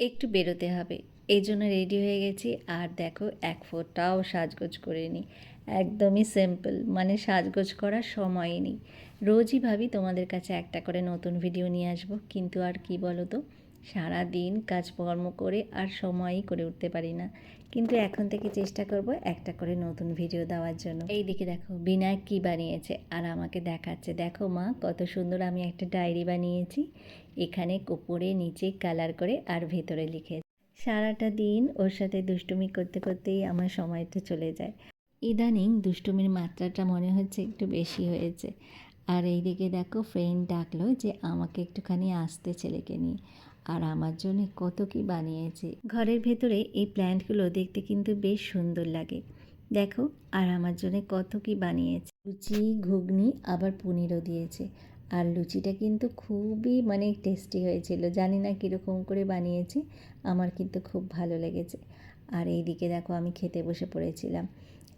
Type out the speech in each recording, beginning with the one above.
একটু বেরোতে হবে। এই জন্য রেডি হয়ে গেছি। আর দেখো, এক ফোটাও সাজগোজ করিনি। একদমই সিম্পল মানে সাজগোজ করার সময়ই নেই। রোজই ভাবি তোমাদের কাছে একটা করে নতুন ভিডিও নিয়ে আসব। কিন্তু আর কি বলো তো? সারা দিন কাজকর্ম করে আর সময়ই করে উঠতে পারি না। কিন্তু এখন থেকে চেষ্টা করব একটা করে নতুন ভিডিও দেওয়ার জন্য। এই দিকে দেখো বিনায়ক কী বানিয়েছে আর আমাকে দেখাচ্ছে। দেখো মা, কত সুন্দর আমি একটা ডায়েরি বানিয়েছি। এখানে উপরে, নিচে কালার করে আর ভেতরে লিখে। সারাটা দিন ওর সাথে দুষ্টুমি করতে করতেই আমার সময়টা চলে যায়। ইদানিং দুষ্টুমির মাত্রাটা মনে হচ্ছে একটু বেশি হয়েছে। আর এইদিকে দেখো ফ্রেন্ড ডাকলো যে, আমাকে একটুখানি আসতে ছেলেকে নিয়ে। আর আমার জন্য কত কি বানিয়েছে। ঘরের ভেতরে এই প্ল্যান্টগুলো দেখতে কিন্তু বেশ সুন্দর লাগে। দেখো, আর আমার জন্য কত কি বানিয়েছে। লুচি, ঘুগনি আবার পনিরও দিয়েছে। আর লুচিটা কিন্তু খুবই মানে টেস্টি হয়েছিল। জানি না কীরকম করে বানিয়েছে, আমার কিন্তু খুব ভালো লেগেছে। আর এইদিকে দেখো আমি খেতে বসে পড়েছিলাম।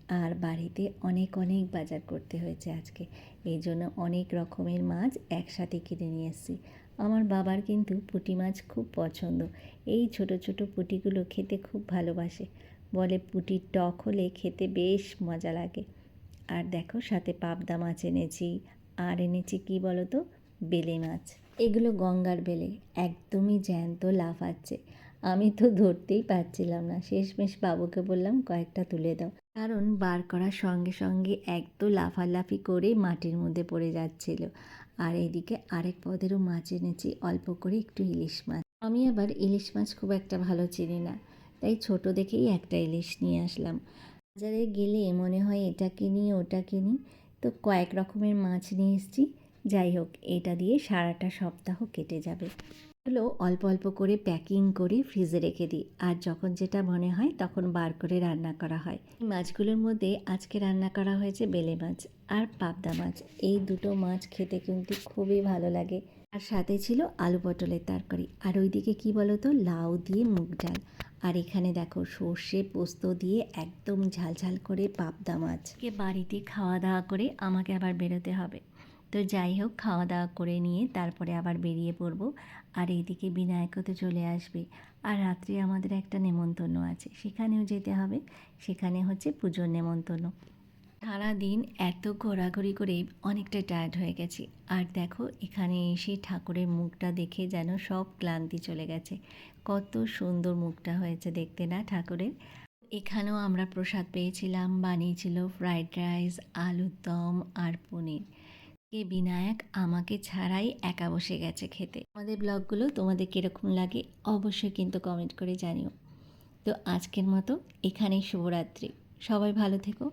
আর বাড়িতে অনেক অনেক বাজার করতে হয়েছে আজকে। এই জন্য অনেক রকমের মাছ একসাথে কিনে নিয়ে এসেছি। আমার বাবার কিন্তু পুঁটি মাছ খুব পছন্দ। এই ছোট ছোট পুঁটিগুলো খেতে খুব ভালোবাসে। বলে পুঁটির টক হলে খেতে বেশ মজা লাগে। আর দেখো সাথে পাবদা মাছ এনেছি। আর এনেছি কি বলো তো? বেলে মাছ। এগুলো গঙ্গার বেলে। একদমই জ্যান্ত লাফাচ্ছে। আমি তো ধরতেই পারছিলাম না। শেষমেশ বাবুকে বললাম, কয়েকটা তুলে দাও। কারণ বার করার সঙ্গে সঙ্গে এক তো লাফালাফি করে মাটির মধ্যে পড়ে যাচ্ছিল। আর এদিকে আরেক পদেরও মাছ এনেছি, অল্প করে একটু ইলিশ মাছ। আমি আবার ইলিশ মাছ খুব একটা ভালো চিনি না, তাই ছোট দেখেই একটা ইলিশ নিয়ে আসলাম। বাজারে গেলে মনে হয় এটা কিনি, ওটা কিনি। তো কয়েক রকমের মাছ নিয়ে এসেছি। যাই হোক, এটা দিয়ে সারাটা সপ্তাহ কেটে যাবে। এগুলো অল্প অল্প করে প্যাকিং করে ফ্রিজে রেখে দিই। আর যখন যেটা মনে হয় তখন বার করে রান্না করা হয়। মাছগুলোর মধ্যে আজকে রান্না করা হয়েছে বেলে মাছ আর পাবদা মাছ। এই দুটো মাছ খেতে কিন্তু খুবই ভালো লাগে। আর সাথে ছিল আলু পটলের তরকারি। আর ওইদিকে কি বলো তো লাউ দিয়ে মুগ ডাল। আর এখানে দেখো, সর্ষে পোস্ত দিয়ে একদম ঝালঝাল করে পাবদা মাছ। কে বাড়িতে খাওয়া দাওয়া করে আমাকে আবার বেরোতে হবে। তো যাই হোক, খাওয়া দাওয়া করে নিয়ে তারপরে আবার বেরিয়ে পড়ব। আর এইদিকে বিনায়কও তো চলে আসবে। আর রাত্রে আমাদের একটা নেমন্তন্ন আছে, সেখানেও যেতে হবে। সেখানে হচ্ছে পুজোর নেমন্তন্ন। সারাদিন এত ঘোরাঘুরি করে অনেকটা টায়ার্ড হয়ে গেছি। আর দেখো, এখানে এসে ঠাকুরের মুখটা দেখে যেন সব ক্লান্তি চলে গেছে। কত সুন্দর মুখটা হয়েছে দেখতে না ঠাকুরের? এখানেও আমরা প্রসাদ পেয়েছিলাম, বানিয়েছিল ফ্রাইড রাইস আলুর দম আর পনির। কে বিনায়ক আমাকে ছাড়াই একা বসে গেছে খেতে? আমাদের ব্লগগুলো তোমাদের কীরকম লাগে অবশ্যই কিন্তু কমেন্ট করে জানিও। তো আজকের মতো এখানেই শুভরাত্রি। সবাই ভালো থেকো।